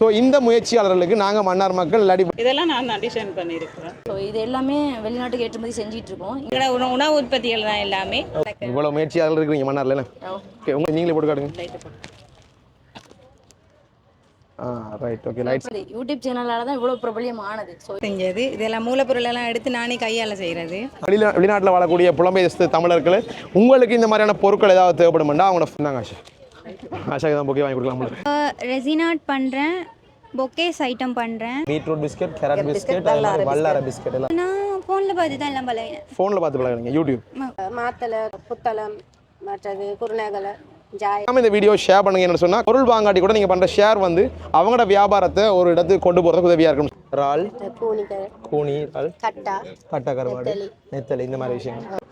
So இந்த முயற்சியாளர்களுக்கு நாங்கள் மன்னார் மக்கள் இல்லாடி இதெல்லாம் நான் டிசைன் பண்ணியிருக்கிறேன். ஸோ இது எல்லாமே வெளிநாட்டுக்கு ஏற்றுமதி செஞ்சிட்டு இருக்கோம் எங்களோட உணவு உணவு உற்பத்திகள் தான் எல்லாமே. இவ்வளோ முயற்சியாளர்கள் இருக்கிறீங்க மன்னார்ல ஓகே உங்க நீங்களே போட்டு காட்டுங்க. ஆ ரைட் ஓகே லைட்ஸ் சரி யூடியூப் சேனலால தான் இவ்வளோ பிரபலியம் ஆனது ஸோ செஞ்சது. இதெல்லாம் மூலப்பொருள் எல்லாம் எடுத்து நானே கையால் செய்கிறது வெளிநா வெளிநாட்டில் வாழக்கூடிய புலம்பெயர் தேசத்து தமிழர்கள் உங்களுக்கு இந்த மாதிரியான பொருட்கள் ஏதாவது தேவைப்படுமெண்டா? அவங்கள சொன்னாங்க ஆஷா ஆஷாக்கு தான் பொக்கே வாங்கி கொடுக்கலாம் ரெசினாட் பண்ணுறேன் பொக்கேஸ் ஐட்டம் பண்ணுறேன் பீட்ரூட் பிஸ்கெட் கேரட் பிஸ்கெட் வல்லார பிஸ்கெட். எல்லாம். நான் ஃபோனில் பார்த்து தான் எல்லாம் பழகினேன். ஃபோனில் பார்த்து பழகுறீங்க யூடியூப் மாத்தலை புத்தளம் மற்றது குருநகலை ஜாய். நாம இந்த வீடியோ ஷேர் பண்ணுங்க என்ன சொன்னா பொருள் வாங்காட்டி கூட நீங்க பண்ற ஷேர் வந்து அவங்களோட வியாபாரத்தை ஒரு இடத்துக்கு கொண்டு போறதுக்கு உதவியா இருக்கும். இறால் கூனி இறால் கட்டா கட்டை கருவாடு நெத்தலி இந்த மாதிரி விஷயங்கள்.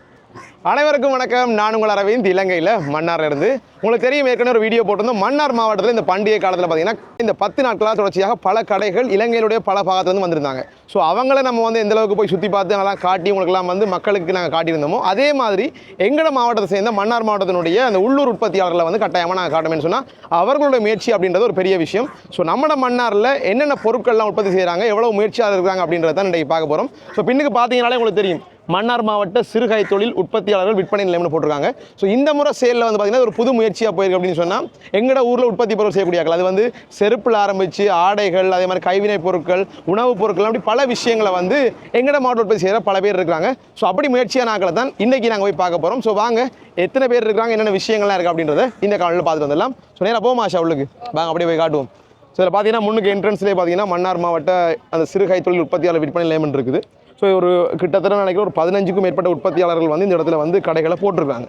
அனைவருக்கும் வணக்கம். நான் உங்கள் அரவிந்த். இலங்கையில் மன்னார்ல இருந்து உங்களுக்கு தெரியும் ஏற்கனவே ஒரு வீடியோ போட்டிருந்தோம். மன்னார் மாவட்டத்தில் இந்த பண்டிகை காலத்தில் பார்த்தீங்கன்னா இந்த பத்து நாட்களாக தொடர்ச்சியாக பல கடைகள் இலங்கையிலுடைய பல பாகத்துலேருந்து வந்திருந்தாங்க. ஸோ அவங்கள நம்ம வந்து எந்த அளவுக்கு போய் சுற்றி பார்த்து அதெல்லாம் காட்டி உங்களுக்குலாம் வந்து மக்களுக்கு நாங்கள் காட்டியிருந்தோமோ அதே மாதிரி எங்களோட மாவட்டத்தை சேர்ந்த மன்னார் மாவட்டத்தினுடைய அந்த உள்ளூர் உற்பத்தியாளர்களை வந்து கட்டாயமாக நாங்கள் காட்டணும்னு சொன்னால் அவர்களுடைய முயற்சி அப்படின்றது ஒரு பெரிய விஷயம். ஸோ நம்மளோட மன்னாரில் என்னென்ன பொருட்கள்லாம் உற்பத்தி செய்கிறாங்க எவ்வளோ முயற்சியாக இருக்காங்க அப்படின்றத தான் இன்றைக்கு பார்க்க போகிறோம் ஸோ பின்னுக்கு பார்த்தீங்கனாலே உங்களுக்கு தெரியும். மன்னார் மாவட்ட சிறுகை தொழில் உற்பத்தியாளர்கள் விற்பனை நிலையம்னு போட்டிருக்காங்க. ஸோ இந்த முறை சேலில் வந்து பார்த்தீங்கன்னா ஒரு புது முயற்சியாக போயிருக்கு அப்படின்னு சொன்னால் எங்களோட ஊரில் உற்பத்தி பொருள் செய்யக்கூடிய அது வந்து செருப்பில் ஆரம்பித்து ஆடைகள் அதே மாதிரி கைவினை பொருட்கள் உணவுப் பொருட்கள் அப்படி பல விஷயங்களை வந்து எங்களோட மாவட்ட உற்பத்தி செய்கிற பல பேர் இருக்காங்க. ஸோ அப்படி முயற்சியான ஆக்களை தான் இன்றைக்கி நாங்கள் போய் பார்க்க போகிறோம் ஸோ வாங்க எத்தனை பேர் இருக்காங்க என்னென்ன விஷயங்கள்லாம் இருக்குது அப்படின்றத இந்த காலையில் பார்த்துட்டு வந்துடலாம். ஸோ நேராக போமா ஆஷா உள்ளுக்கு. வாங்க அப்படியே போய் காட்டுவோம். ஸோ இதில் பார்த்தீங்கன்னா முன்னுக்கு என்ட்ரன்ஸ்லேயே பார்த்தீங்கன்னா மன்னார் மாவட்ட அந்த சிறுகை தொழில் உற்பத்தியாளர் விற்பனை நிலையம் இருக்குது. ஸோ ஒரு கிட்டத்தட்ட நினைக்கிறேன் ஒரு பதினஞ்சுக்கும் மேற்பட்ட உற்பத்தியாளர்கள் வந்து இந்த இடத்துல வந்து கடைகளை போட்டிருக்காங்க.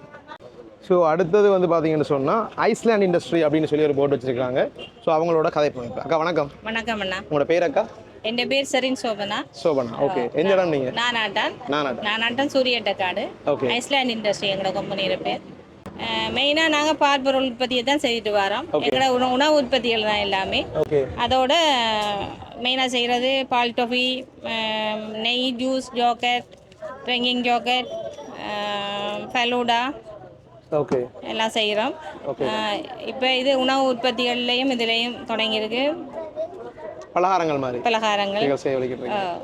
ஸோ அடுத்தது வந்து பார்த்தீங்கன்னு சொன்னால் ஐஸ்லேண்ட் இண்டஸ்ட்ரி அப்படின்னு சொல்லி ஒரு போர்டு வச்சிருக்காங்க. ஸோ அவங்களோட கதை பண்ணுங்க அக்கா வணக்கம். வணக்கம் அண்ணா. உங்களோட பேர் அக்கா? என் பேர் சரின் சோபனா. சோபனா. ஓகே எந்த இடம் நீங்கள் நான் ஆட்டான் நானாட்டா நான் ஆட்டான் சூரியட்டக்காடு. Okay. ஐஸ்லாண்ட் இண்டஸ்ட்ரி எங்களோட கம்பெனியோட பேர். மெயினாக நாங்கள் பாற்பொருள் உற்பத்தியை தான் செய்துட்டு வரோம். எங்களோட உணவு உணவு உற்பத்திகள் தான் எல்லாமே. ஓகே அதோட மெயினாக செய்கிறது பால் டொஃபி நெய் ஜூஸ் ஜோக்கெட் ட்ரிங்கிங் ஜோக்கெட் ஃபலூடா ஓகே. எல்லாம் செய்கிறோம் இப்போ இது உணவு உற்பத்திகள்லையும் இதுலேயும் தொடங்கியிருக்கு. பலகாரங்கள் மாதிரி. பலகாரங்கள்.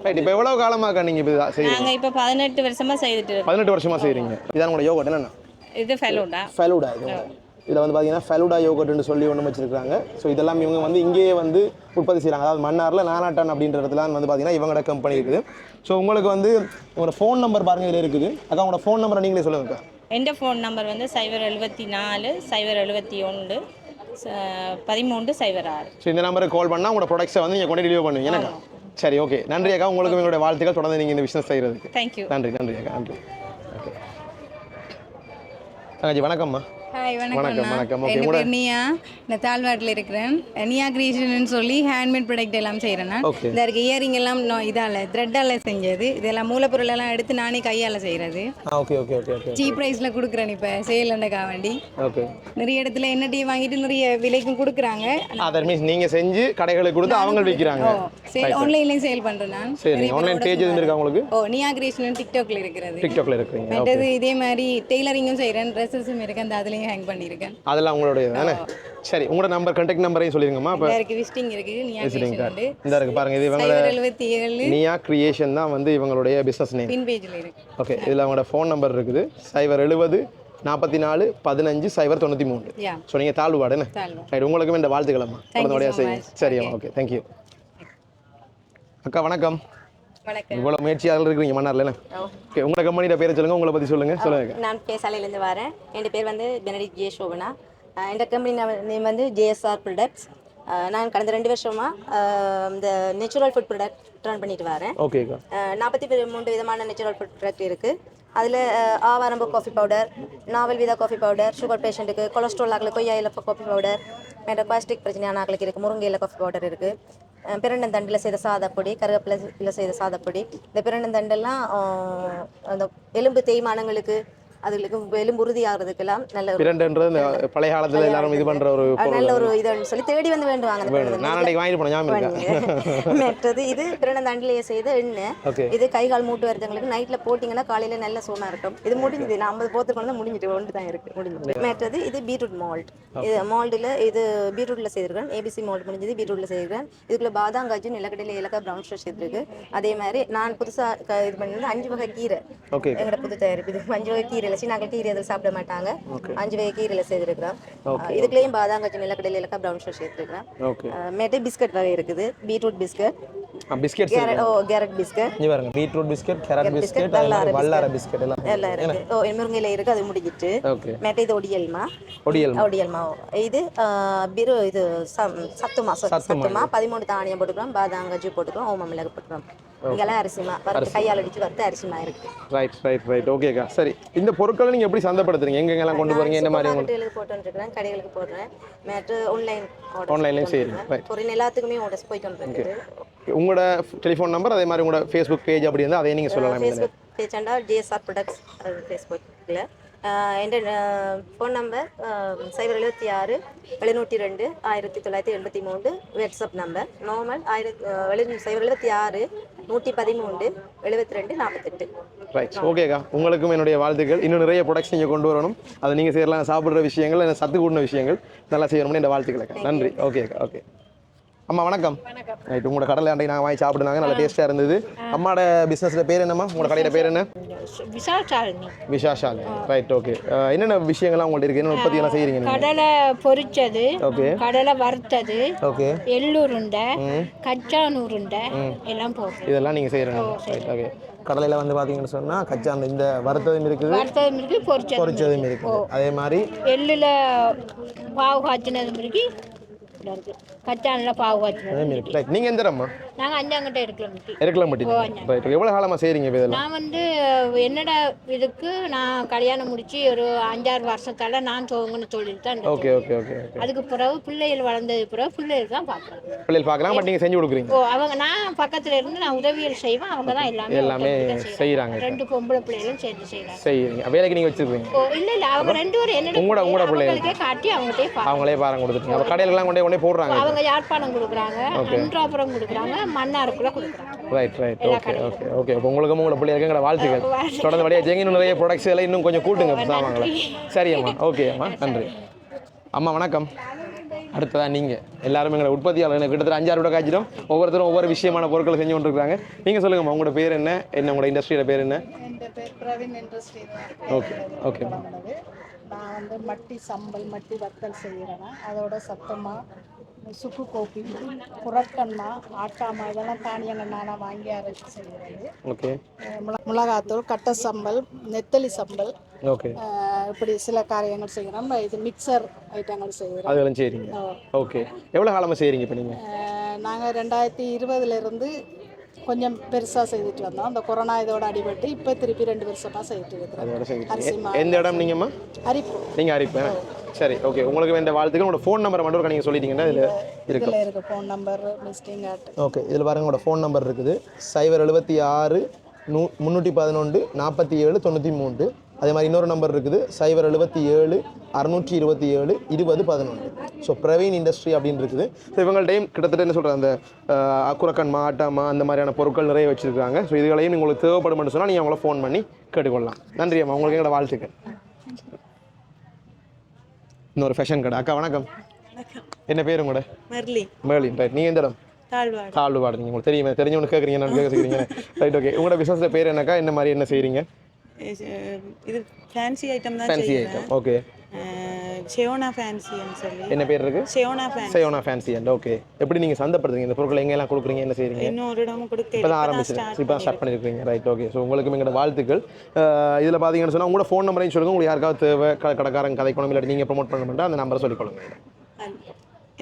ரைட் இப்போ எவ்வளோ காலமாக்கா நீங்கள் இப்போ செய்கிறீங்க நாங்கள் இப்போ பதினெட்டு வருஷமாக செய்துட்டு பதினெட்டு வருஷமாக செய்கிறீங்க இதான் உங்களோட யோகட் என்னென்ன? இது ஃபெலூடா. ஃபெலுடா இது. இதில் வந்து பார்த்தீங்கன்னா ஃபெலுடா யோகட்னு சொல்லி ஒன்று வச்சிருக்காங்க ஸோ இதெல்லாம் இவங்க வந்து இங்கேயே வந்து உற்பத்தி செய்கிறாங்க அதாவது மன்னாரில் நானாட்டன் அப்படின்ற இடத்துல வந்து பார்த்தீங்கன்னா இவங்களோட கம்பெனி இருக்குது. ஸோ உங்களுக்கு வந்து உங்களோட ஃபோன் நம்பர் பாருங்க இதில் இருக்குது. அக்கா உங்களோட ஃபோன் நம்பரை நீங்களே சொல்லுங்க எந்த ஃபோன் நம்பர் வந்து சைபர் எழுபத்தி நாலு சைபர் எழுபத்தி ஒன்று பதிமூன்று சைபர் ஆறு. ஸோ இந்த நம்பருக்கு கால் பண்ணால் உங்களோட ப்ராடக்ட்ஸை வந்து நீங்கள் கொண்டு டெலிவர் பண்ணுவீங்க. எனக்கா சரி ஓகே நன்றி அக்கா. உங்களுக்கு எங்களுடைய வாழ்த்துக்கள். தொடர்ந்து நீங்கள் இந்த பிஸ்னஸ் செய்கிறதுக்கு தேங்க்யூ நன்றி நன்றி அக்கா. நன்றி. ஓகே தங்கச்சி வணக்கம்மா. ஹாய் வணக்கம், வணக்கம் என் உங்களோட- பேர் நியா. நான் தாழ்வாட்டில் இருக்கிறேன். நியா கிரியேஷன் சொல்லி ஹேண்ட்மேட் ப்ராடக்ட் எல்லாம் செய்கிறேன் நான். Okay. இந்த இருக்க இயரிங் எல்லாம் நான் இதால் த்ரெட்டால் செஞ்சது. இதெல்லாம் மூலப்பொருள் எல்லாம் எடுத்து நானே கையால் செய்கிறது okay okay okay okay cheap ப்ரைஸில் கொடுக்குறேன் இப்போ சேலண்டக்கா வேண்டி. ஓகே நிறைய இடத்துல என்ன டீ வாங்கிட்டு நிறைய விலைக்கும் கொடுக்குறாங்க. அதர் மீன்ஸ் நீங்கள் செஞ்சு கடைகளுக்கு கொடுத்து அவங்க விற்கிறாங்க சேல் ஆன்லைன்லேயும் சேல் பண்ணுறேன் நான். சரி ஆன்லைன் பேஜ் எதுவும் இருக்கா உங்களுக்கு? ஓ நியா கிரியேஷன் டிக்டாக்ல இருக்கிறது. டிக்டாக்ல இருக்கிறீங்க. இதே மாதிரி டெய்லரிங்கும் செய்கிறேன் ட்ரெஸ்ஸஸும் இருக்கு அந்த அதுலேயும் ஹேங் பண்ணியிருக்கேன் அதெல்லாம் உங்களுடைய தானே? சரி உங்களோட நம்பர் கான்டாக்ட் நம்பரையும் சொல்லிருங்கம்மா. இந்த இருக்கு விசிட்டிங் இருக்கு நியா விசிட்டிங் கார்டு இந்த இருக்கு பாருங்க இது எழுபத்தி ஏழு நியா கிரியேஷன் தான் வந்து இவங்களுடைய பிஸ்னஸ் நேம் பின் பேஜில் இருக்கு. ஓகே இதில் அவங்களோட ஃபோன் நம்பர் இருக்குது. சைபர் எழுபது நாற்பத்தி நாலு பதினஞ்சு சைபர் தொண்ணூற்றி மூணு ஸோ நீங்கள் தாழ்வாடு என்ன? தாழ்வா. ரைட் உங்களுக்கும் இந்த வாழ்த்துக்களம்மா. செய்யுங்க. much. சரிம்மா ஓகே தேங்க்யூ அக்கா வணக்கம். வணக்கம். இவ்வளோ முயற்சியாளர் இருக்கிறீங்க மன்னார்ல ஓகே உங்களை கம்பெனியோட பேரை சொல்லுங்கள் உங்களை பற்றி சொல்லுங்கள் சொல்லுங்க. நான் பேசாலையிலேருந்து வரேன். என் பேர் வந்து பெனடிக் ஜே சோபனா. இந்த கம்பெனி நேம் வந்து ஜேஎஸ்ஆர் ப்ராடக்ட்ஸ் நான் கடந்த ரெண்டு வருஷமாக இந்த நேச்சுரல் ஃபுட் ப்ராடக்ட் ரன் பண்ணிட்டு வரேன். ஓகேக்கா நாற்பத்தி மூன்று விதமான நேச்சுரல் ஃபுட் ப்ராடக்ட் இருக்குது அதில் ஆவாரம்பு காஃபி பவுடர் நாவல் விதா காஃபி பவுடர் சுகர் பேஷண்ட்டுக்கு கொலஸ்ட்ரால் ஆகல கொய்யா இலை காஃபி பவுடர் மற்ற காஸ்டிக் பிரச்சனையான ஆக்களுக்கு இருக்குது முருங்கை இலை காஃபி பவுடர் இருக்குது பிரண்டந்தண்டில் செய்த சாதப்பொடி கருவேப்பிலையில் செய்த சாதப்பொடி. இந்த பிரண்டந்தண்டெல்லாம் அந்த எலும்பு தேய்மானங்களுக்கு அதுகளுக்கு எலும்பு உறுதி ஆகிறதுக்கெல்லாம் நல்ல பிரண்டுன்றது பழைய காலத்துல எல்லாரும் இது பண்ற ஒரு நல்ல ஒரு இதுன்னு சொல்லி தேடி வந்து வேண்டுவாங்க நான் அன்னைக்கு வாங்கிட்டு போனேன். மற்றது இது பிறந்தண்டிலேயே செய்த எண்ணெய் ஓகே. இது கை கால் மூட்டு வரதுங்களுக்கு நைட்ல போட்டிங்கன்னா காலையில நல்ல சோனா இருக்கும். இது முடிஞ்சுது. நான் ஐம்பது போத்து கொண்டு முடிஞ்சிட்டு ஒன்று தான் இருக்கு. முடிஞ்சது. மற்றது இது பீட்ரூட் மால்ட். இது மால்டில் இது பீட்ரூட்ல செய்திருக்கேன் ஏபிசி மால்ட் முடிஞ்சது. பீட்ரூட்ல செய்திருக்கேன் இதுக்குள்ள பாதாம் காஜு நிலக்கடையில் ஏலக்காய் ப்ரௌன் ஷுகர் செய்திருக்கு அதே மாதிரி நான் புதுசா க- இது பண்ணது அஞ்சு வகை கீரை. எங்களோட புது தயாரிப்பு. இது அஞ்சு வகை கீரையில் கீரை அதில் சாப்பிட மாட்டாங்க. அஞ்சு வகை கீரையில் செய்திருக்கிறோம். இதுக்குள்ளேயும் பாதாம் காஜு நிலக்கடையில் ஏலக்காய் ப்ரௌன் ஷுகர் சேர்த்துருக்கிறேன் மேட்டு பிஸ்கட் வகை இருக்குது. பீட்ரூட் பிஸ்கட் கேரட் ஓ கேரட் பிஸ்கட் இங்க பாருங்க பீட்ரூட் பிஸ்கெட் கேரட் பிஸ்கெட் வல்லார எல்லாம் எல்லாம் இருக்கு ஓ முருங்கையில இருக்கு அது முடிஞ்சிட்டு. ஓகே மேட்டை இது ஒடியல்மா? ஒடியல் ஒடியல்மா இது பிரு இது சத்துமா சத்துமா. சத்துமா. பதிமூணு தானியம் போட்டுக்கிறோம் பாதாம் கஜு போட்டுக்கிறோம் ஓம மிளகு போட்டுக்கிறோம். இங்கெல்லாம் அரிசிமா? கையால் அடிச்சு வறுத்து அரிசிமா இருக்கு. ரைட் ரைட் ரைட் ஓகேக்கா சரி. இந்த பொருட்களை நீங்க எப்படி சந்தப்படுத்துறீங்க? எங்கெங்கெல்லாம் கொண்டு போறீங்க? என்ன மாதிரி உங்களுக்கு மார்க்கெட்டுகளுக்கு போட்டு இருக்கிறேன் கடைகளுக்கு போடுறேன். மேட்டு ஆன்லைன் செய்றீங்க. Right. ஒரு எல்லாத்துக்குமே ஆர்டர்ஸ் போயிட்டு வந்துருக்கு உங்களோட டெலிஃபோன் நம்பர் அதே மாதிரி உங்களோட ஃபேஸ்புக் பேஜ் அப்படி இருந்தால் அதையும் நீங்கள் சொல்லலாம். ஃபேஸ்புக் பேஜ் அண்டா ஜிஎஸ்ஆர் ப்ரொடக்ட்ஸ் ஃபேஸ்புக்கில் என் ஃபோன் நம்பர் சைபர் எழுபத்தி ஆறு எழுநூற்றி ரெண்டு ஆயிரத்தி தொள்ளாயிரத்தி எண்பத்தி மூணு வாட்ஸ்அப் நம்பர் நார்மல் ஆயிரத்தி சைபர் எழுபத்தி ஆறு நூற்றி பதிமூன்று எழுபத்தி ரெண்டு நாற்பத்தெட்டு ரைட் ஓகேக்கா உங்களுக்கும் என்னுடைய வாழ்த்துக்கள். இன்னும் நிறைய ப்ரொடக்ட்ஸ் நீங்கள் கொண்டு வரணும். அதை நீங்கள் செய்யலாம் சாப்பிட்ற விஷயங்கள் சத்து கூடின விஷயங்கள் நல்லா செய்யணும்னு இந்த வாழ்த்துக்கள் நன்றி. ஓகேக்கா ஓகே அம்மா வணக்கம். ரைட் உங்களோட கடலை அன்றைக்கு நாங்கள் வாங்கி சாப்பிடுனாங்க. நல்ல டேஸ்ட்டாக இருந்தது. அம்மாவோட பிஸ்னஸில் பேர் என்னம்மா? உங்களோட கடையில் பேர் என்ன? விஷால் சாலினி விஷாஷால் ரைட் ஓகே என்னென்ன விஷயங்கள்லாம் உங்கள்ட்ட இருக்குது என்ன உற்பத்தி எல்லாம் செய்கிறீங்க கடலை பொரிச்சது ஓகே கடலை வறுத்தது ஓகே எள்ளுருண்டை கச்சான் உருண்டை எல்லாம் போடுறோம். இதெல்லாம் நீங்கள் செய்கிறீங்க ரைட் ஓகே கடலையில் வந்து பார்த்தீங்கன்னு சொன்னால் கச்சா அந்த இந்த வறுத்ததும் இருக்குது. வறுத்ததும் இருக்கு பொரிச்சதும் இருக்குது. அதே மாதிரி எள்ளுல பாவு காய்ச்சினதும் இருக்கு இதுல இருக்கு. கச்சான்ல பாவு இருக்குது ரைட் நீங்கள் எந்த இடம்மா நாங்கள் அஞ்சாங்கிட்ட இருக்கிறோம் இருக்கலாம் மாட்டீங்க ரைட் எவ்வளோ காலமாக செய்கிறீங்க இதெல்லாம்? நான் வந்து என்னோட இதுக்கு நான் கல்யாணம் முடிச்சு ஒரு அஞ்சாறு வருஷத்தால நான் சோங்கன்னு சொல்லிட்டு தான். ஓகே ஓகே ஓகே அதுக்கு பிறகு பிள்ளைகள் வளர்ந்தது பிறகு பிள்ளைகள் தான் பார்க்குறேன் பிள்ளைகள் பார்க்கலாம் பட் நீங்கள் செஞ்சு கொடுக்குறீங்க. ஓ அவங்க நான் பக்கத்துல இருந்து நான் உதவியல் செய்வேன். அவங்க தான் எல்லாமே எல்லாமே. செய்கிறாங்க ரெண்டு பொம்பளை பிள்ளைகளும் சேர்ந்து செய்கிறாங்க செய்கிறீங்க வேலைக்கு நீங்கள் வச்சுருக்கீங்க. ஓ இல்ல இல்ல. அவங்க ரெண்டு பேரும் என்னோட உங்களோட- உங்களோட பிள்ளைகள். அவங்களுக்கே காட்டி பார்க்க அவங்களே பாரம் கொடுத்துருங்க அப்போ கடையிலலாம் கொண்டே கொண்டே போடுறாங்க அவங்க யாழ்ப்பாணம் கொடுக்குறாங்க அன்றாபுரம் கொடுக்குறாங்க மன்னாருக்குள்ள கொடுக்குறாங்க. Right right okay okay okay இப்போ உங்களுக்கும் உங்களோட பிள்ளைகளுக்கு எங்களோட வாழ்த்துக்கள். தொடர்ந்து வழியாக ஜெங்கி இன்னும் நிறைய ப்ராடக்ட்ஸ் எல்லாம் இன்னும் கொஞ்சம் கூட்டுங்க சாமான்களை. சரி அம்மா. ஓகே அம்மா. நன்றி. அம்மா வணக்கம். அடுத்ததா நீங்கள் எல்லாரும் எங்களை உற்பத்தியாளர் கிட்டத்தட்ட அஞ்சாறு விட காய்ச்சிடும். ஒவ்வொருத்தரும் ஒவ்வொரு விஷயமான பொருட்களை செஞ்சு கொண்டிருக்காங்க நீங்கள் சொல்லுங்கம்மா உங்களோட பேர் என்ன? என்ன உங்களோட இண்டஸ்ட்ரியோட பேர் என்ன? என் பேர் பிரவீன் இண்டஸ்ட்ரி ஓகே ஓகே தொடங்கினது நான் வந்து மட்டி சம்பல் மட்டி வத்தல் செய்கிறேன் அதோட சத்தமாக சுக்கு கோப்பி புரட்டன்னா ஆட்டாமா இதெல்லாம் தானியங்கள் நானாக வாங்கி அரைச்சி செய்கிறது ஓகே. அஹ் மிள- மிளகாத்தூள் கட்டை சம்பல் நெத்தலி சம்பல் ஓகே. இப்படி சில காரியங்கள் செய்கிறோம் இது மிக்சர் ஐட்டங்கள் செய்கிறோம் அதெல்லாம் செய்கிறீங்க ஓகே. எவ்வளோ காலமாக செய்கிறீங்க இப்போ நீங்கள் நாங்கள் ரெண்டாயிரத்தி இருபதுலேருந்து கொஞ்சம் பெருசாக செய்துட்டு வந்தோம். அந்த கொரோனா இதோட அடிபட்டு இப்போ திருப்பி ரெண்டு வருஷமாக செய்துட்டு இருக்கிறோம். அரிசி மா எந்த இடம் நீங்கம்மா? அரிப்பு. நீங்கள் அரிப்பேன் சரி ஓகே. உங்களுக்கு வேண்டிய வாழ்த்துக்கள் உங்களோட ஃபோன் நம்பரை மட்டும் நீங்கள் சொல்லிட்டீங்கன்னா இதில் இருக்கும் இதில் இருக்க. Phone number visiting card okay இதில் பாருங்க உங்களோட ஃபோன் நம்பர் இருக்குது. சைபர் எழுபத்தி ஆறு நூ முந்நூற்றி பதினொன்று நாற்பத்தி ஏழு தொண்ணூற்றி மூன்று. அதே மாதிரி இன்னொரு நம்பர் இருக்குது. சைபர் எழுபத்தி ஏழு அறுநூற்றி இருபத்தி ஏழு இருபது பதினொன்று. ஸோ பிரவீன் இண்டஸ்ட்ரி அப்படின்னு இருக்குது. ஸோ இவங்கள்டையும் கிட்டத்தட்ட என்ன சொல்கிறது அந்த அஹ், அக்குரக்கன் மாட்டாமா அந்த மாதிரியான பொருட்கள் நிறைய வச்சுருக்காங்க. ஸோ இதுகளையும் உங்களுக்கு தேவைப்படும் சொன்னால் நீங்கள் அவங்கள ஃபோன் பண்ணி கேட்டுக்கொள்ளலாம். நன்றி அம்மா. உங்களுக்கு எங்களோட வாழ்த்துக்கள். இன்னொரு ஃபேஷன் கடை. அக்கா வணக்கம். என்ன பேர் உங்களோட? ரைட் நீங்கள் எந்த இடம்? தாழ்வாடு. தாழ்வாடு. நீங்கள் உங்களுக்கு தெரியுமே. தெரிஞ்சவனு கேட்குறீங்க நான் கேட்குறீங்க ரைட் ஓகே உங்களோட பிஸ்னஸில் பேர் என்னக்கா? என்ன மாதிரி என்ன செய்கிறீங்க இது ஃபேன்சி ஐட்டம் தான் ஃபேன்சி ஐட்டம் ஓகே ஷெயோனா ஃபேன்சின்னு சொல்லி. என்ன பேர் இருக்கு? ஷெயோனா ஃபேன்சி சயோனா ஃபேன்சி அண்ட் ஓகே எப்படி நீங்கள் சந்தைப்படுத்துறீங்க? இந்த பொருட்களை எங்கெல்லாம் கொடுக்குறீங்க? என்ன செய்கிறீங்க இன்னும் ஒரு கொடுக்க இப்போ தான் ஆரம்பிச்சிருக்கேன் இப்போ ஸ்டார்ட் பண்ணியிருக்கீங்க ரைட் ஓகே ஸோ உங்களுக்கு எங்களோட வாழ்த்துக்கள். இதில் பார்த்தீங்கன்னு சொன்னால் உங்களோட ஃபோன் நம்பரையும் சொல்லுங்கள் உங்களுக்கு யாருக்காவது தேவை கடைக்காரங்க கதைக்கணும் இல்லாட்டி நீங்கள் ப்ரொமோட் பண்ண அந்த நம்பரை சொல்லிக்கொள்ளுங்க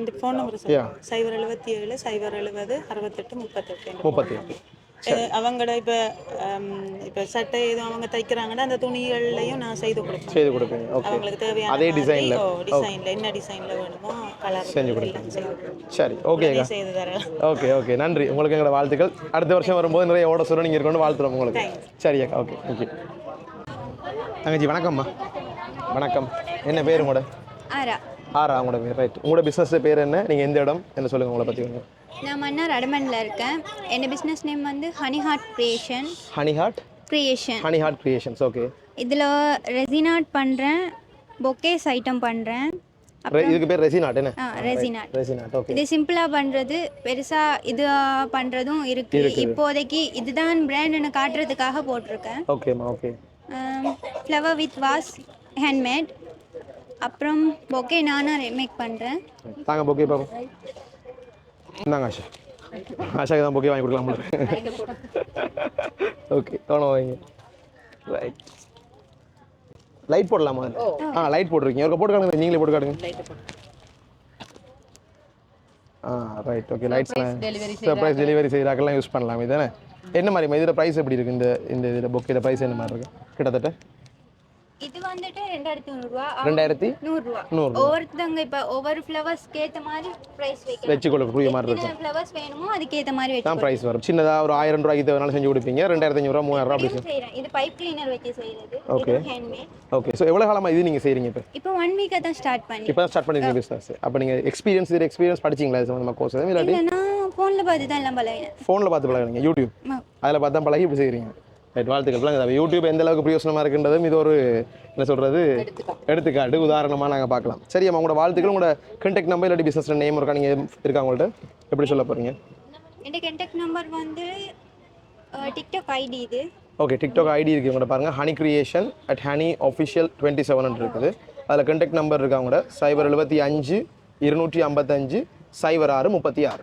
இந்த ஃபோன் நம்பர். சைபர் எழுபத்தி ஏழு சைபர் எழுபது அறுபத்தெட்டு முப்பத்தெட்டு. முப்பத்தி எட்டு அவங்களோட இப்போ இப்போ சட்டை எதுவும் அவங்க தைக்கிறாங்கன்னா அந்த துணிகள்லையும் நான் செய்து கொடுப்பேன். செய்து கொடுப்பீங்க. ஓகே அவங்களுக்கு தேவையான அதே டிசைனில் டிசைனில் என்ன டிசைனில் வேணுமோ கலர் செஞ்சு கொடுப்பேன். சரி ஓகேக்கா செய்து தரேன் ஓகே ஓகே நன்றி. உங்களுக்கு எங்களோட வாழ்த்துக்கள். அடுத்த வருஷம் வரும்போது நிறைய ஓட சொல்ல நீங்கள் இருக்கணும் வாழ்த்துறோம் உங்களுக்கு. சரி அக்கா ஓகே தேங்க்யூ தங்கச்சி வணக்கம்மா. வணக்கம். என்ன பேர் உங்களோட? ஆரா. ஆறா உங்களோட பேர் ரைட் உங்களோட பிஸ்னஸ் பேர் என்ன? நீங்கள் எந்த இடம்? என்ன சொல்லுங்கள் உங்களை பற்றி கொஞ்சம். நான் மன்னார் அடமனில் இருக்கேன். என் பிஸ்னஸ் நேம் வந்து honey heart creation honey heart creation honey heart creations okay இதில் ரெசினாட் பண்ணுறேன் பொக்கேஸ் ஐட்டம் பண்ணுறேன் இதுக்கு பேர் ரெசினாட் என்ன? ரெசினாட் ரெசினாட் ஓகே இது சிம்பிளாக பண்ணுறது பெருசாக இது பண்ணுறதும் இருக்குது. இப்போதைக்கு இதுதான் பிராண்ட்னு காட்டுறதுக்காக போட்டிருக்கேன். ஓகேம்மா okay flower with vase handmade அப்புறம் பொக்கே நானாக மேக் பண்ணுறேன் தாங்க பொக்கே பாப்போம். இந்தாங்க ஆஷா. ஆஷாக்கு தான் பொக்கே வாங்கி கொடுக்கலாம் ஓகே கவனம் வைங்க. ரைட் லைட் போடலாமா? ஆ லைட் போட்டிருக்கீங்க. ஒரு போட்டு காட்டுங்க நீங்களே போட்டு. காட்டுங்க ஆ right okay lights surprise delivery செய்கிறாக்கெல்லாம் use பண்ணலாம் இதானே? என்ன மாதிரி இதில் ப்ரைஸ் எப்படி இருக்குது இந்த இந்த இதில் பொக்கேட ப்ரைஸ் என்ன மாதிரி இருக்கு? கிட்டத்தட்ட? இது வந்துட்டு ரெண்டாயிரத்தி நூறுரூவா ரெண்டாயிரத்தி நூறுரூவா நூறு ஒவ்வொருத்தவங்க இப்போ ஒவ்வொரு ஃப்ளவர்ஸ்க்கு ஏற்ற மாதிரி ப்ரைஸ் வைக்கலாம் வச்சுக்கொள்ளக்கூடிய மாதிரி இருக்கும். ஃப்ளவர்ஸ் வேணுமோ அதுக்கேற்ற மாதிரி தான் வச்சு ப்ரைஸ் வரும். சின்னதாக ஒரு ஆயிரம் ரூபாய்க்கு தேவைனாலும் செஞ்சு கொடுப்பீங்க. ரெண்டாயிரத்தி அஞ்சூறுவா மூவாயிரம் ரூபா அப்படி செய்கிறேன் இது பைப் கிளீனர் வச்சு செய்கிறது. இது ஹேண்ட்மேட் ஓகே ஸோ எவ்வளோ காலமாக இது நீங்கள் செய்கிறீங்க இப்போ? இப்போ ஒன் வீக்காக தான் ஸ்டார்ட் பண்ணி. இப்போ தான் ஸ்டார்ட் பண்ணிருக்கீங்க பிஸ்னஸ் அப்போ நீங்கள் எக்ஸ்பீரியன்ஸ் இது எக்ஸ்பீரியன்ஸ் படிச்சிங்களா? இது சம்மந்தமாக கோர்ஸ் இல்லாட்டி? ஃபோனில் பார்த்து தான் எல்லாம் பழகினேன். ஃபோனில் பார்த்து பழகுறீங்க யூடியூப். அதில் பார்த்து தான் பழகி இப்படி செய்கிறீங்க ரைட் வாழ்த்துக்கள். யூடியூப் எந்த அளவுக்கு பிரயோசனமாக இருக்குன்றதும் இது ஒரு என்ன சொல்கிறது எடுத்துக்காட்டு. உதாரணமாக நாங்கள் பார்க்கலாம். சரி அம்மா உங்களோட வாழ்த்துக்கள் உங்களோட கான்டாக்ட் நம்பர் இல்லாட்டி பிஸ்னஸ் நேம் இருக்கா? நீங்கள் இருக்கா உங்கள்கிட்ட எப்படி சொல்ல போகிறீங்க என் கண்டெக்ட் நம்பர் வந்து டிக்டாக் ஐடி இது. ஓகே டிக்டாக் ஐடி இருக்குது உங்களோட பாருங்கள் honey creation at honey official twenty seven இருக்குது. அதில் கான்டாக்ட் நம்பர் இருக்கு சைபர் எழுபத்தி அஞ்சு இருநூற்றி ஐம்பத்தஞ்சு சைபர் ஆறு முப்பத்தி ஆறு.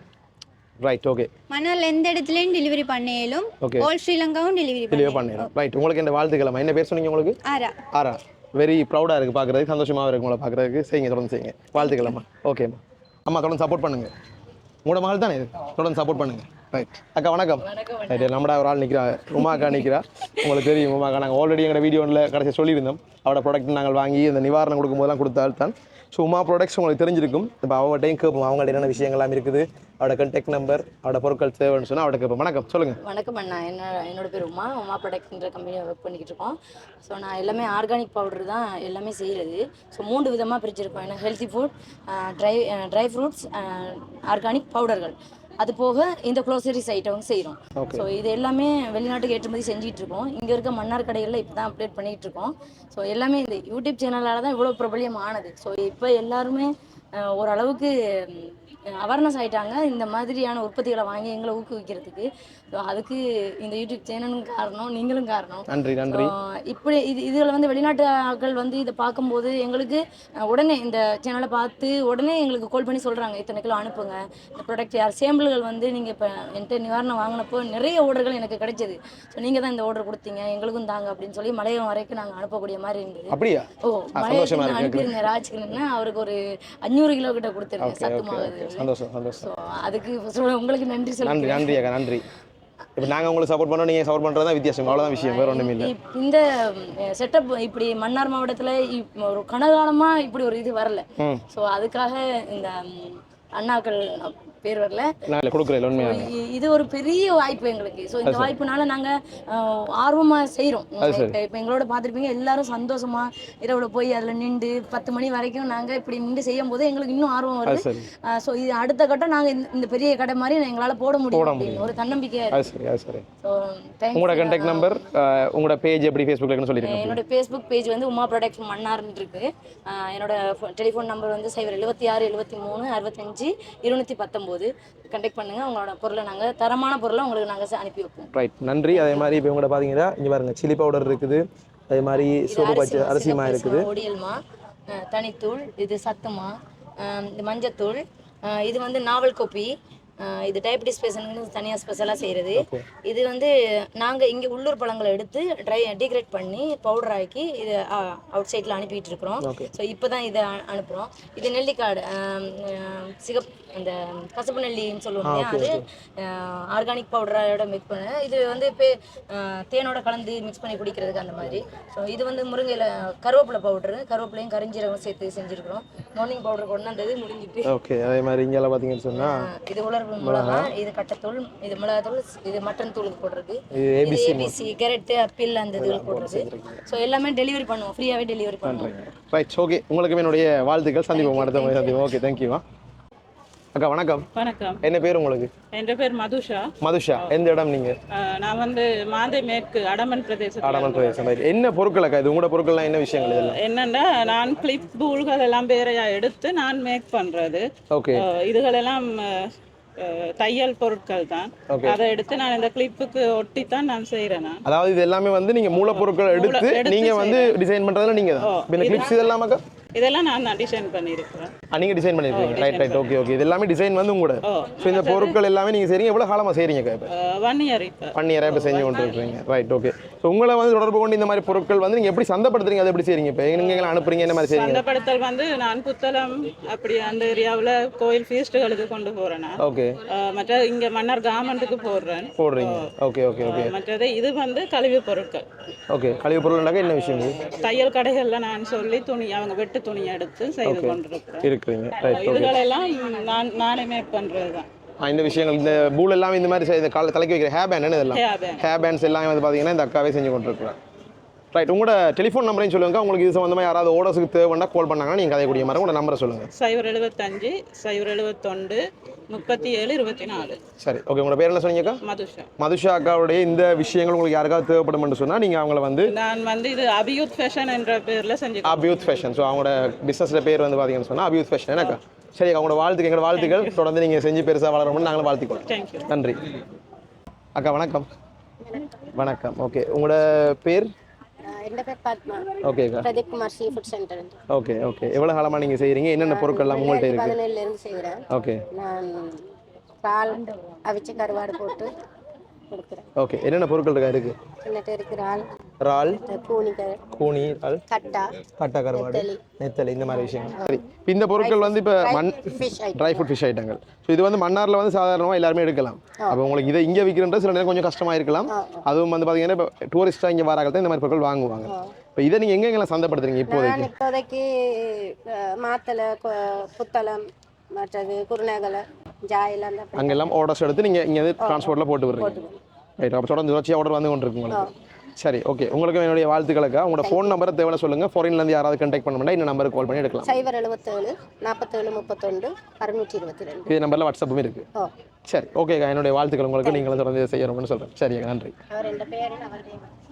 ரைட் ஓகே மணல் எந்த இடத்துலையும் டெலிவரி பண்ணியாலும் Okay. ஆல் ஸ்ரீலங்காவும் டெலிவரி டெலிவர் பண்ணி பண்ணிடுறோம் ரைட் உங்களுக்கு இந்த வாழ்த்துக்களம்மா என்ன பேர் சொன்னீங்க உங்களுக்கு? ஆரா. ஆறா வெரி ப்ரௌடாக இருக்குது பார்க்குறதுக்கு சந்தோஷமாக இருக்கு உங்களை பார்க்குறதுக்கு செய்யுங்க தொடர்ந்து செய்யுங்க. வாழ்த்துக்களம்மா ஓகேம்மா அம்மா. தொடர்ந்து சப்போர்ட் பண்ணுங்க. உங்களோட மகள் தானே இது? தொடர்ந்து சப்போர்ட் பண்ணுங்க. ரைட் அக்கா வணக்கம். ரைட் நம்மடா ஒரு ஆள் நிற்கிறா உமா அக்கா நிற்கிறா உங்களுக்கு தெரியும் உமா அக்கா நாங்கள் ஆல்ரெடி எங்களோட வீடியோவில் கடைசி சொல்லியிருந்தோம். அவரோட ப்ராடக்ட் நாங்கள் வாங்கி அந்த நிவாரணம் கொடுக்கும்போதெல்லாம் கொடுத்தால் தான் ஸோ உமா ப்ராடக்ட்ஸ் உங்களுக்கு தெரிஞ்சிருக்கும். இப்போ அவங்கள்ட்டையும் கேட்போம். அவங்கள்ட்ட என்னென்ன விஷயங்கள்லாம் இருக்குது? அவட கண்டெக்ட் நம்பர் அவட பொருட்கள் தேவைன்னு சொன்னால் அவட கேட்போம். வணக்கம். சொல்லுங்கள் வணக்கம் அண்ணா. என்ன என்னோட பேர் உமா. உமா ப்ராடக்ட்ன்ற கம்பெனியில் ஒர்க் பண்ணிக்கிட்டு இருக்கோம். ஸோ நான் எல்லாமே ஆர்கானிக் பவுடர் தான் எல்லாமே செய்கிறது ஸோ மூன்று விதமாக பிரிச்சிருக்கோம். ஏன்னா healthy food dry dry fruits organic பவுடர்கள் அது போக இந்த க்ளோசரிஸ் ஐட்டம் செய்கிறோம் ஸோ இது எல்லாமே வெளிநாட்டுக்கு ஏற்றுமதி செஞ்சுட்டு இருக்கோம் இங்கே இருக்க மன்னார் கடைகளில் இப்போ தான் அப்டேட் பண்ணிகிட்டு இருக்கோம் ஸோ எல்லாமே இந்த யூடியூப் சேனலால் தான் இவ்வளோ பிரபலியம் ஆனது. ஸோ இப்போ எல்லாருமே ஓரளவுக்கு அவேர்னஸ் ஆயிட்டாங்க. இந்த மாதிரியான உற்பத்திகளை வாங்கி எங்களை ஊக்குவிக்கிறதுக்கு. ஸோ அதுக்கு இந்த யூடியூப் சேனலும் காரணம் நீங்களும் காரணம். நன்றி நன்றி. இப்படி இது இதில் வந்து வெளிநாட்டு ஆட்கள் வந்து இதை பார்க்கும்போது எங்களுக்கு உடனே இந்த சேனலை பார்த்து உடனே எங்களுக்கு கால் பண்ணி சொல்கிறாங்க இத்தனை கிலோ அனுப்புங்க. இந்த ப்ராடக்ட் யார்? சேம்பிள்கள் வந்து நீங்கள் இப்போ என்கிட்ட நிவாரணம் வாங்கினப்போ நிறைய ஆர்டர்கள் எனக்கு கிடைச்சது. ஸோ நீங்கள் தான் இந்த ஆர்டர் கொடுத்தீங்க எங்களுக்கும் தாங்க அப்படின்னு சொல்லி மலையம் வரைக்கும் நாங்கள் அனுப்பக்கூடிய மாதிரி இருந்தது. அப்படியா? ஓ மலையத்துக்கு இருக்கு. அனுப்பியிருந்தேன் ராஜ்கின்னு அவருக்கு ஒரு அஞ்சூறு கிலோ கிட்ட கொடுத்துருக்கேன் ஓகே சத்து ஓகே மாவு ஓகே. சந்தோஷம் சந்தோஷம். அதுக்கு உங்களுக்கு நன்றி நன்றி சொல்லுங்கள் நன்றி அக்கா நன்றி. இப்போ நாங்கள் உங்களுக்கு சப்போர்ட் பண்ணோம் நீங்கள் சப்போர்ட் பண்ணுறது தான் வித்தியாசம். அவ்வளோதான் விஷயம் வேறு ஒன்றும் இல்லை. இந்த செட்டப் இப்படி மன்னார் மாவட்டத்தில் ஒரு கனகாலமா இப்படி ஒரு இது வரல. ஸோ அதுக்காக இந்த அண்ணாக்கள் பேர் வரல. நான் கொடுக்குறேன் இது ஒரு பெரிய வாய்ப்பு எங்களுக்கு. ஸோ இந்த வாய்ப்புனால நாங்கள் ஆர்வமாக செய்கிறோம் இப்போ எங்களோட பார்த்துருப்பீங்க எல்லாரும் சந்தோஷமா இரவுல போய் அதில் நின்று பத்து மணி வரைக்கும் நாங்கள் இப்படி நின்று செய்யும் போது எங்களுக்கு இன்னும் ஆர்வம் வருது. ஸோ இது அடுத்த கட்டம் நாங்கள் இந்த பெரிய கடை மாதிரி எங்களால் போட முடியும் ஒரு தன்னம்பிக்கை சரி உங்களோட கான்டாக்ட் நம்பர் உங்களோட பேஜ் எப்படி ஃபேஸ்புக்கில் சொல்லியிருக்கேன் என்னோட ஃபேஸ்புக் பேஜ் வந்து உமா ப்ராடக்ட்ஸ் மன்னார்னு இருக்கு. என்னோட டெலிஃபோன் நம்பர் வந்து சைபர் எழுபத்தி ஆறு எழுபத்தி மூணு அறுபத்தஞ்சு இருநூத்தி பத்தொம்போது. கண்டெக்ட் பண்ணுங்க. உங்களோட பொருளை நாங்கள் தரமான பொருளை உங்களுக்கு நாங்கள் அனுப்பி வைப்போம். ரைட் நன்றி. அதே மாதிரி இப்போ உங்களோட பார்த்தீங்கன்னா இங்கே பாருங்க சில்லி பவுடர் இருக்குது. அதே மாதிரி சோப்பு பச்சை அரிசிமா இருக்குது. ஒடியல்மா தனித்தூள் இது சத்துமா இது மஞ்சத்தூள் இது வந்து நாவல் கோப்பி இது டயபிட்டிஸ் பேஷண்ட்னு தனியாக ஸ்பெஷலாக செய்கிறது இது வந்து நாங்கள் இங்கே உள்ளூர் பழங்களை எடுத்து ட்ரை டீக்ரேட் பண்ணி பவுடர் ஆக்கி இது அவுட் சைடில் அனுப்பிட்டு இருக்கிறோம். ஸோ இப்போ தான் இதை அனுப்புகிறோம் இது நெல்லிக்காடு சிகப் அந்த கசப்பு நெல்லின்னு சொல்லுவோம் இல்லையா? அது ஆர்கானிக் பவுடரோட மிக்ஸ் பண்ண இது வந்து இப்போ தேனோட கலந்து மிக்ஸ் பண்ணி குடிக்கிறதுக்கு அந்த மாதிரி. ஸோ இது வந்து முருங்கையில் கருவேப்பிலை பவுடரு கருவேப்பிலையும் கரிஞ்சீரகம் சேர்த்து செஞ்சுருக்கிறோம். மார்னிங் பவுடர் கொண்டு வந்தது முடிஞ்சிட்டு. ஓகே அதே மாதிரி இங்கெல்லாம் பார்த்தீங்கன்னு சொன்னால் இது உலர் மிளகா இது கட்டத்தூள் இது மிளகாத்தூள் இது மட்டன் தூளுக்கு போடுறது இது ஏபிசி கேரட்டு அப்பிள் அந்த இதுகள் போடுறது ஸோ எல்லாமே டெலிவரி பண்ணுவோம். ஃப்ரீயாகவே டெலிவரி பண்ணுவோம். ரைட் ஓகே உங்களுக்கு என்னுடைய வாழ்த்துக்கள். சந்திப்போம் அடுத்த முறை. சந்திப்போம். ஓகே தேங்க்யூமா அக்கா வணக்கம். வணக்கம். என்ன பேர் உங்களுக்கு? என் பேர் மதுஷா. மதுஷா. எந்த இடம் நீங்க? நான் வந்து மாந்தை மேற்கு அடமன் பிரதேசத்தில் ஆடமன் பிரதேசம். என்ன பொருட்கள் அக்கா இது? உங்களோட பொருட்கள்லாம் என்ன விஷயங்கள் இதெல்லாம்? என்னன்னா நான் கிளிப் பூல்கள் எல்லாம் பேரையா எடுத்து நான் மேக் பண்றது. ஓகே இதுகளெல்லாம் தையல் பொருட்கள் தான். அதை எடுத்து நான் இந்த கிளிப்புக்கு ஒட்டி தான் நான் செய்கிறேன் நான் அதாவது இது எல்லாமே வந்து நீங்க மூலப்பொருட்கள் எடுத்து நீங்க வந்து டிசைன் பண்றதுல நீங்க தான் இந்த கிளிப்ஸ் இதெல்லாம் இதெல்லாம் நான் தான் டிசைன் பண்ணியிருக்கிறேன். ஆ, நீங்க டிசைன் பண்ணிருக்கீங்க ரைட் ரைட் ஓகே ஓகே இது எல்லாமே டிசைன் வந்து உங்களோட. ஸோ இந்த பொருட்கள் எல்லாமே நீங்க செய்றீங்க. எவ்வளவு காலமா செய்றீங்க அக்கா இப்போ ஒன் இயர் இப்போ. பண்ணி இப்போ செஞ்சு கொண்டு இருக்கீங்க. ரைட் ஓகே ஸோ உங்களை வந்து தொடர்பு கொண்டு இந்த மாதிரி பொருட்கள் வந்து நீங்க எப்படி சந்தைப்படுத்துறீங்க? அதை எப்படி செய்றீங்க இப்போ? நீங்க எங்களை அனுப்புறீங்க என்ன மாதிரி செய்றீங்க? சந்தைப்படுத்தல் வந்து நான் புத்தளம் அப்படி அந்த ஏரியாவில் கோயில் ஃபீஸ்ட்டுகளுக்கு கொண்டு போகிறேன் ஓகே மற்ற இங்கே மன்னர் கார்மெண்ட்டுக்கு போடுறேன். போடுறீங்க. ஓகே ஓகே ஓகே மற்றது இது வந்து கழிவு பொருட்கள். ஓகே கழிவு பொருள்னாக்கா என்ன விஷயம் தையல் கடைகள்ல நான் சொல்லி துணி அவங்க வெட்டு துணி எடுத்து செய்து கொண்டிருக்கிறேன். இருக்கிறீங்க. ரைட் ஓகே இதுகளெல்லாம் நான் நானே மேக் பண்றது தான் இந்த விஷயங்கள் இந்த பூல் எல்லாமே இந்த மாதிரி செய்- இந்த கால தலைக்கு வைக்கிற ஹேர் பேண்ட் இதெல்லாம்? Hair band. ஹேர் பேண்ட்ஸ் எல்லாமே வந்து பார்த்தீங்கன்னா இந்த அக்காவே செஞ்சு கொண்டிருக்கிறேன். ரைட் உங்களோட டெலிஃபோன் நம்பரையும் சொல்லுங்க. உங்களுக்கு இது சம்மந்தமாக யாராவது ஓடர்ஸுக்கு தேவைன்னா கால் பண்ணாங்கன்னா நீங்கள் கதைக்கூடிய மாதிரி உங்களோட நம்பரை சொல்லுங்க. சைபர் எழுபத்தஞ்சு சைபர் எழுபத்தொண்டு முப்பத்தி ஏழு இருபத்தி நாலு சரி ஓகே உங்களோட பேர் என்ன சொன்னீங்கக்கா மதுஷா. மதுஷா அக்காவுடைய இந்த விஷயங்கள் உங்களுக்கு யாருக்காவது தேவைப்படும் சொன்னால் நீங்கள் அவங்கள வந்து நான் வந்து இது அபியூத் ஃபேஷன் என்ற பேர்ல செஞ்சு அபியூத் ஃபேஷன் ஸோ அவங்களோட பிஸ்னஸில் பேர் வந்து பார்த்தீங்கன்னு சொன்னால் அபியூத் ஃபேஷன் என்னக்கா சரி அவங்களோட வாழ்த்துக்கு எங்களோட வாழ்த்துக்கள். தொடர்ந்து நீங்கள் செஞ்சு பெருசாக வளரணும்னு நாங்களும் வாழ்த்திக்கிறோம். நன்றி. அக்கா வணக்கம். வணக்கம். ஓகே உங்களோட பேர்? என் பேர் பத்மா ஓகேக்கா Pradeep Kumar sea food centre okay okay எவ்வளோ காலமாக நீங்கள் செய்கிறீங்க என்னென்ன பொருட்கள்லாம் உங்கள்கிட்ட இருக்குது பதினேழுல இருந்து செய்கிறேன் ஓகே நான் இறால் அவிச்ச கருவாடு போட்டு கொடுக்குறேன் ஓகே என்னென்ன பொருட்கள் இருக்கா இருக்குது என்னட்டு இருக்கு இறால் இறால் கூனி இறால் கட்டா கருவாடு நெத்தலி. இந்த மாதிரி விஷயங்கள். சரி இப்போ இந்த பொருட்கள் வந்து இப்போ மண் ட்ரை ஃபுட் ஃபிஷ் ஐட்டங்கள் ஸோ இது வந்து மன்னாரில் வந்து சாதாரணமாக எல்லாருமே எடுக்கலாம். அப்போ உங்களுக்கு இதை இங்கே விற்கிறன்றது சில நேரம் கொஞ்சம் கஷ்டமாக இருக்கலாம். அதுவும் வந்து பார்த்தீங்கன்னா இப்போ டூரிஸ்ட்டாக இங்கே வராங்க தான் இந்த மாதிரி பொருட்கள் வாங்குவாங்க. இப்போ இதை நீங்கள் எங்கெங்கெல்லாம் சந்தைப்படுத்துறீங்க இப்போதைக்கு? இப்போதைக்கு மாத்தலை புத்தளம் மற்றது குருநகலை ஜாயில் அந்த அங்கெல்லாம் ஆர்டர்ஸ் எடுத்து நீங்கள் இங்கே வந்து டிரான்ஸ்போர்ட்டில் போட்டு விடுறீங்க. ரைட் அப்போ தொடர்ந்து தொடர்ச்சியாக ஆர்டர் வந்து கொண்டு இருக்கு உங்களுக்கு சரி ஓகே உங்களுக்கு என்னுடைய வாழ்த்துக்களுக்கா? உங்களோட ஃபோன் நம்பரை தேவை சொல்லுங்கள் ஃபாரின்லேருந்து யாராவது கான்டாக்ட் பண்ண முடியாது இந்த நம்பருக்கு கால் பண்ணி எடுக்கலாம். சைபர் எழுபத்தேழு நாற்பத்தேழு முப்பத்தொண்டு அறுநூற்றி இருபத்தி ரெண்டு இதே நம்பரில் வாட்ஸ்அப்பும் இருக்குது ஓ. சரி ஓகேக்கா என்னுடைய வாழ்த்துக்கள் உங்களுக்கு நீங்களும் தொடர்ந்து செய்யணும்னு சொல்கிறேன் சரிங்க நன்றி.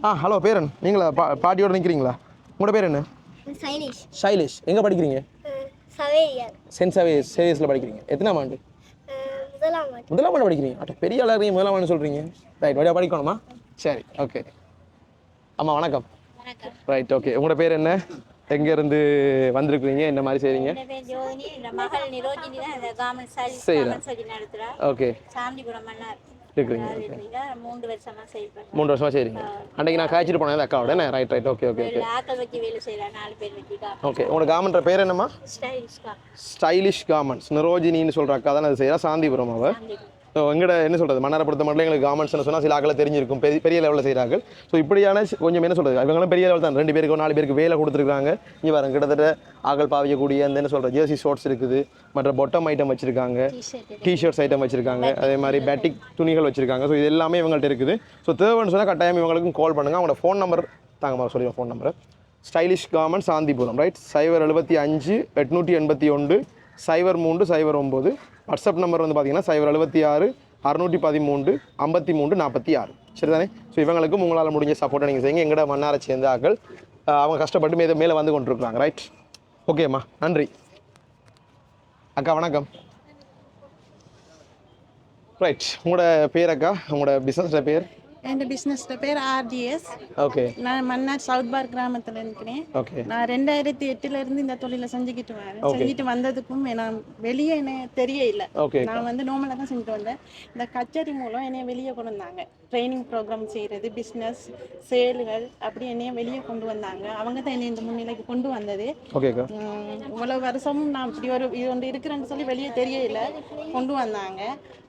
ஆ ஹலோ பேரன் நீங்களா? பா பாட்டியோட நிற்கிறீங்களா உங்களோட பேர் என்ன? சைனிஷ். ஷைலேஷ் எங்கே படிக்கிறீங்க? சவேரியர். சென்ட் சர்வீஸ் சர்வீஸில் படிக்கிறீங்க. எத்தனாம் ஆண்டு? முதலாம் ஆண்டு. முதலாம் ஆண்டு படிக்கிறீங்க. அட்ட பெரிய ஆளாக முதலாம் ஆண்டு சொல்கிறீங்க ரைட் வழியாக படிக்கணுமா? சரி ஓகே அம்மா வணக்கம். ரைட் ஓகே உங்களோட பேர் என்ன? எங்கேருந்து வந்திருக்கிறீங்க? என்ன மாதிரி செய்கிறீங்க என் பேர் ஜோதினி. இந்த மகள் நிரோஜினி தான் இந்த கவர்மெண்ட் சர்வீஸ் செய்றா. கவர்மெண்ட் சர்வீஸ் நடத்துகிறா ஓகே இருக்கிறீங்க. மூன்று வருஷமா மூன்று வருஷமா நான் காய்ச்சிட்டு போனேன் அக்காவோட right right okay okay okay உங்களோட காமன்ற பேர் என்னம்மா? ஸ்டைலிஷ் கார்மெண்ட்ஸ் நிரோஜினின்னு சொல்கிற அக்கா தான் அது செய்கிறா சாந்திபுரம் அவ? ஸோ எங்கட என்ன சொல்கிறது மன்னாரை பொறுத்த மட்டும் எங்களுக்கு கார்மெண்ட்ஸ்னு சொன்னால் சில ஆக்களை தெரிஞ்சிருக்கும். பெரிய பெரிய லெவலில் செய்கிறாங்க ஸோ இப்படியான கொஞ்சம் என்ன சொல்கிறது இவங்களும் பெரிய லெவல் தான். ரெண்டு பேருக்கு நாலு பேருக்கு வேலை கொடுத்துருக்காங்க இங்கே வர கிட்டத்தட்ட ஆக்கள் பாவிக்கக்கூடிய அந்த என்ன சொல்கிற ஜெர்சி ஷார்ட்ஸ் இருக்குது. மற்ற பொட்டம் ஐட்டம் வச்சுருக்காங்க. டிஷர்ட்ஸ் ஐட்டம் வச்சுருக்காங்க. அதே மாதிரி பேட்டிக் துணிகள் வச்சுருக்காங்க. ஸோ இது எல்லாமே இவங்கள்ட்ட இருக்குது. ஸோ தேவைன்னு சொன்னால் கட்டாயம் இவங்களுக்கும் கால் பண்ணுங்கள் அவங்களோட ஃபோன் நம்பர் தாங்க மாதிரி சொல்லிடுவோம் phone number stylish garment Santhipuram right சைபர் எழுபத்தி அஞ்சு எட்நூற்றி எண்பத்தி ஒன்று சைபர் மூன்று சைபர் ஒம்பது வாட்ஸ்அப் நம்பர் வந்து பார்த்தீங்கன்னா சைபர் எழுபத்தி ஆறு அறுநூற்றி பதிமூன்று ஐம்பத்தி மூன்று நாற்பத்தி ஆறு. சரி தானே ஸோ இவங்களுக்கும் உங்களால் முடிஞ்ச சப்போர்ட்டை நீங்கள் செய்யுங்க. எங்கட மன்னாரை சேர்ந்த ஆக்கள் அவங்க கஷ்டப்பட்டு மேலே மேலே வந்து கொண்டிருக்கிறாங்க. ரைட் ஓகேம்மா நன்றி. அக்கா வணக்கம். ரைட் உங்களோட பேர் அக்கா? உங்களோட பிஸ்னஸோட பேர்? என் பிஸ்னஸ்ல பேர் ஆர்டிஎஸ் ஓகே நான் மன்னார் சவுத் பார் கிராமத்துல இருக்கிறேன். ஓகே நான் ரெண்டாயிரத்தி எட்டுல இருந்து இந்த தொழிலை செஞ்சுக்கிட்டு வரேன். செஞ்சுட்டு வந்ததுக்கும் நான் வெளியே என்ன தெரிய இல்லை. நான் வந்து நோமலாக தான் செஞ்சுட்டு வந்தேன். இந்த கச்சேரி மூலம் என்னைய வெளியே கொண்டு வந்தாங்க. ட்ரைனிங் ப்ரோக்ராம் செய்கிறது பிஸ்னஸ் சேல்கள் அப்படி என்னைய வெளியே கொண்டு வந்தாங்க அவங்க தான் என்னை இந்த முன்னிலைக்கு கொண்டு வந்தது இவ்வளவு வருஷமும் நான் இப்படி ஒரு இது ஒன்று இருக்கிறேன்னு சொல்லி வெளியே தெரியல கொண்டு வந்தாங்க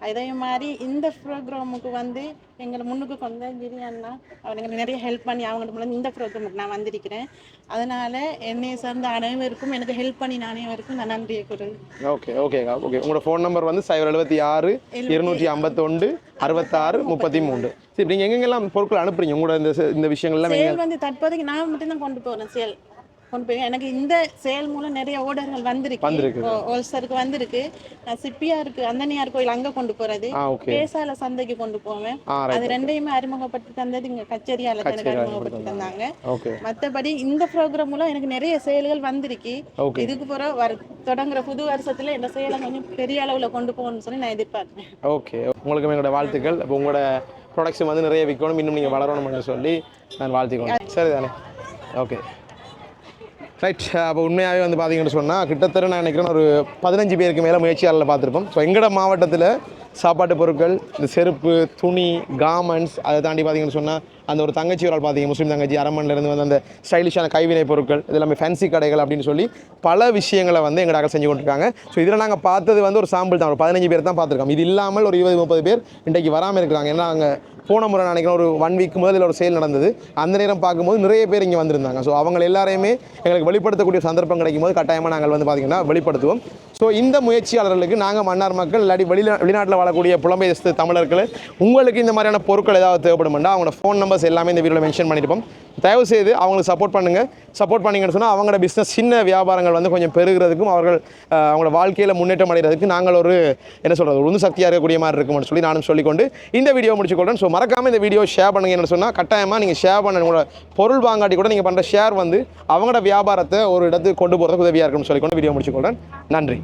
அதே மாதிரி இந்த ப்ரோக்ராமுக்கு வந்து எங்களை முன்னுக்கு கொண்டு கிரி அண்ணா அவங்க நிறைய ஹெல்ப் பண்ணி அவங்க மூலம் இந்த ப்ரோக்ராமுக்கு நான் வந்திருக்கிறேன் அதனால என்னை சார்ந்த அனைவருக்கும் எனக்கு ஹெல்ப் பண்ணி அனைவருக்கும் நான் நன்றியை கூறுறேன் ஓகே ஓகேக்கா ஓகே உங்களோட ஃபோன் நம்பர் வந்து சைபர் எழுபத்தி ஆறு இருநூற்றி ஐம்பத்தொண்டு அறுபத்தாறு முப்பத்தி மூணு சரி நீங்கள் எங்கெங்கெல்லாம் பொருட்கள் அனுப்புறீங்க? உங்களோட இந்த இந்த விஷயங்கள்லாம் சேல் வந்து தற்போதைக்கு நான் மட்டும் தான் கொண்டு போறேன் சேல். கொண்டு போய் எனக்கு இந்த சேல் மூலம் நிறைய ஓர்டர்கள் வந்திருக்கு. வந்திருக்கு. ஹோல்சருக்கு வந்திருக்கு. சிப்பியாருக்கு அந்தனியார் கோயில் அங்க கொண்டு போறது. ஓகே. பேசால சந்தைக்கு கொண்டு போவேன். அது ரெண்டையுமே அறிமுகப்படுத்தி தந்தது இங்க கச்சேரியால எனக்கு அறிமுகப்படுத்தி தந்தாங்க. ஓகே. மத்தபடி இந்த ப்ரோக்ராம் மூலம் எனக்கு நிறைய செயல்கள் வந்திருக்கு. ஓகே. இதுக்கு பிறகு வர தொடங்குற புது வருஷத்துல இந்த செயலை கொஞ்சம் பெரிய அளவுல கொண்டு போகணும்னு சொல்லி நான் எதிர்பார்க்கிறேன். ஓகே. உங்களுக்கு எங்களோட வாழ்த்துக்கள். உங்களோட ப்ரொடக்ஷன் வந்து நிறைய விற்கணும் இன்னும் நீங்கள் வளரணும்னு சொல்லி நான் வாழ்த்திக்கொண்டேன். சரி தானே ஓகே ரைட் அப்போ உண்மையாகவே வந்து பார்த்தீங்கன்னு சொன்னால் கிட்டத்தட்ட நான் நினைக்கிறேன் ஒரு பதினஞ்சு பேருக்கு மேலே முயற்சியாளர்களை பார்த்துருப்போம். ஸோ எங்களோட மாவட்டத்தில் சாப்பாட்டு பொருட்கள் இந்த செருப்பு துணி கார்மெண்ட்ஸ் அதை தாண்டி பார்த்தீங்கன்னு சொன்னால் அந்த ஒரு தங்கச்சி ஒரு ஆள் பார்த்தீங்க முஸ்லீம் தங்கச்சி அரமன்லேருந்து வந்து அந்த ஸ்டைலிஷான கைவினை பொருட்கள் இது எல்லாமே ஃபேன்சி கடைகள் அப்படின்னு சொல்லி பல விஷயங்களை வந்து எங்கள் டாக்டர் செஞ்சு கொண்டிருக்காங்க ஸோ இதில் நாங்கள் பார்த்தது வந்து ஒரு சாம்பிள் தான் ஒரு பதினஞ்சு பேர் தான் பார்த்துருக்கோம். இது இல்லாமல் ஒரு இருபது முப்பது பேர் இன்றைக்கு வராமல் இருக்கிறாங்க ஏன்னா அங்கே போன முறை நினைக்கிறேன் ஒரு ஒன் வீக் முதல்ல ஒரு சேல் நடந்தது. அந்த நேரம் பார்க்கும்போது நிறைய பேர் இங்கே வந்திருந்தாங்க. ஸோ அவங்க எல்லாரையுமே எங்களுக்கு வெளிப்படுத்தக்கூடிய சந்தர்ப்பம் கிடைக்கும் போது கட்டாயமாக நாங்கள் வந்து பார்த்திங்கன்னா வெளிப்படுத்துவோம். ஸோ இந்த முயற்சியாளர்களுக்கு நாங்கள் மன்னார் மக்கள் இல்லாடி வெளிநா வெளிநாட்டில் வாழக்கூடிய புலம்பெயர்த்து தமிழர்கள் உங்களுக்கு இந்த மாதிரியான பொருட்கள் ஏதாவது தேவைப்படுமெண்டா அவங்களோட ஃபோன் நம்பர்ஸ் எல்லாமே இந்த வீடியோவில் மென்ஷன் பண்ணியிருப்போம். தயவு செய்து அவங்களுக்கு சப்போர்ட் பண்ணுங்கள் சப்போர்ட் பண்ணீங்கன்னு சொன்னால் அவங்களோட பிஸ்னஸ் சின்ன வியாபாரங்கள் வந்து கொஞ்சம் பெருகிறதுக்கும் அவர்கள் அவங்களோட வாழ்க்கையில் முன்னேற்றம் அடைகிறதுக்கு நாங்கள் ஒரு என்ன சொல்கிறது உந்து சக்தியாக இருக்கக்கூடிய மாதிரி இருக்கும்னு சொல்லி நானும் சொல்லிக்கொண்டு இந்த வீடியோ முடிச்சுக்கொள்கிறேன் ஸோ மறக்காமல் இந்த வீடியோ ஷேர் பண்ணுங்க. என்ன சொன்னால் கட்டாயமாக நீங்கள் ஷேர் பண்ண உங்களோட பொருள் வாங்காட்டி கூட நீங்கள் பண்ணுற ஷேர் வந்து அவங்களோட வியாபாரத்தை ஒரு இடத்துக்கு கொண்டு போகிறதுக்கு உதவியாக இருக்கும்னு சொல்லிக்கொண்டு வீடியோ முடிச்சுக்கொள்கிறேன் நன்றி.